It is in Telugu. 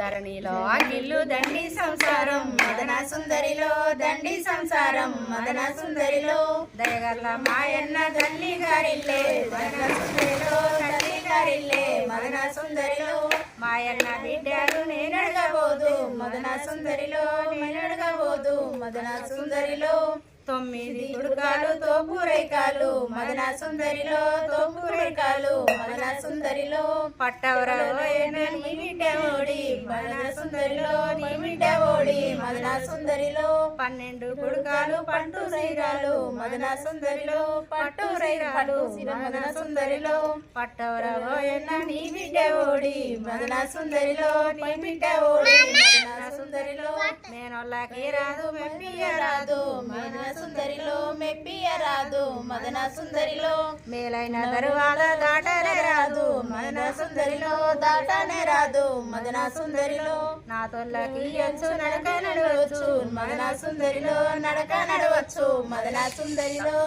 ధరణిలో అగిల్లు దండి సంసారం మదన సుందరిలో దండి సంసారం మదన సుందరిలో దయగల్ల మాయన్న తల్లి గారిల్లే మదన సుందరిలో తల్లి గారిల్లే మదన సుందరిలో మాయన్న బిడ్డలు నేనడగబోదు మదన సుందరిలో నేనడగబోదు మదన సుందరిలో తొమ్మిది తుడుకాలు తోపురేకాలు మదన సుందరిలో తోపురేకాలు మదన సుందరిలో పట్టవరలో నీ బిడ్డ ఓడి మదన సుందరిలో నీ బిడ్డ ఓడి మదన సుందరిలో పన్నెండు కొడుకాలు పట్టు రైరాలు. మదన సుందరిలో పట్టు రైరాలు. మదన సుందరిలో పట్టవరలో నీ బిడ్డ ఓడి. మదన సుందరిలో నీ బిడ్డ ఓడి. మదన సుందరిలో నేనొల్లకి రాదు మెప్పియరాదు మదన సుందరిలో మెప్పియరాదు మదన సుందరిలో మేలైన తరువాత దాటరే సుందరిలో దాటనే రాదు. మదన సుందరిలో నా తొల్లకి వచ్చు నడక నడవచ్చు. మదన సుందరిలో నడక నడవచ్చు. మదన సుందరిలో